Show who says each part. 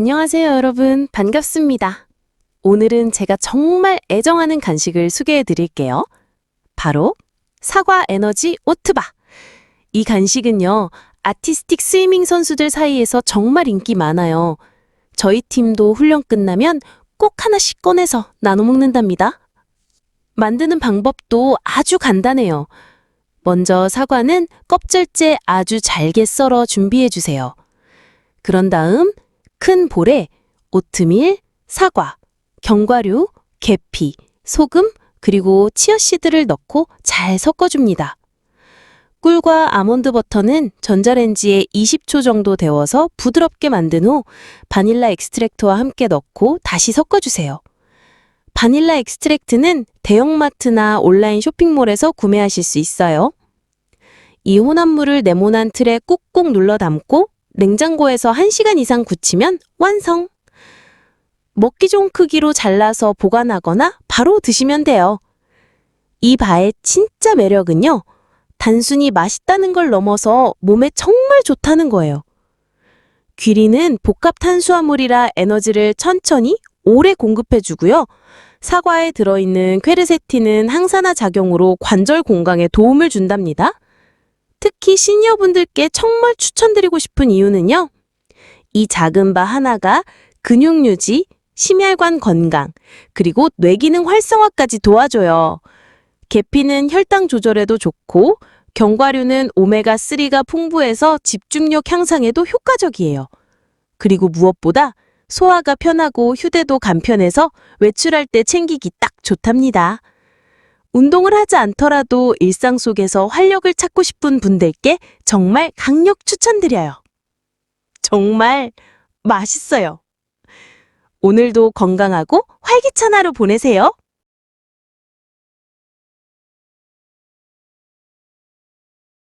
Speaker 1: 안녕하세요, 여러분. 반갑습니다. 오늘은 제가 정말 애정하는 간식을 소개해 드릴게요. 바로 사과 에너지 오트바. 이 간식은요, 아티스틱 스위밍 선수들 사이에서 정말 인기 많아요. 저희 팀도 훈련 끝나면 꼭 하나씩 꺼내서 나눠 먹는답니다. 만드는 방법도 아주 간단해요. 먼저 사과는 껍질째 아주 잘게 썰어 준비해 주세요. 그런 다음 큰 볼에 오트밀, 사과, 견과류, 계피, 소금, 그리고 치어씨드를 넣고 잘 섞어줍니다. 꿀과 아몬드 버터는 전자레인지에 20초 정도 데워서 부드럽게 만든 후 바닐라 엑스트랙트와 함께 넣고 다시 섞어주세요. 바닐라 엑스트랙트는 대형마트나 온라인 쇼핑몰에서 구매하실 수 있어요. 이 혼합물을 네모난 틀에 꾹꾹 눌러 담고 냉장고에서 1시간 이상 굳히면 완성! 먹기 좋은 크기로 잘라서 보관하거나 바로 드시면 돼요. 이 바의 진짜 매력은요, 단순히 맛있다는 걸 넘어서 몸에 정말 좋다는 거예요. 귀리는 복합 탄수화물이라 에너지를 천천히 오래 공급해주고요. 사과에 들어있는 퀘르세틴은 항산화 작용으로 관절 건강에 도움을 준답니다. 특히 시니어분들께 정말 추천드리고 싶은 이유는요. 이 작은 바 하나가 근육 유지, 심혈관 건강, 그리고 뇌기능 활성화까지 도와줘요. 계피는 혈당 조절에도 좋고, 견과류는 오메가3가 풍부해서 집중력 향상에도 효과적이에요. 그리고 무엇보다 소화가 편하고 휴대도 간편해서 외출할 때 챙기기 딱 좋답니다. 운동을 하지 않더라도 일상 속에서 활력을 찾고 싶은 분들께 정말 강력 추천드려요. 정말 맛있어요. 오늘도 건강하고 활기찬 하루 보내세요.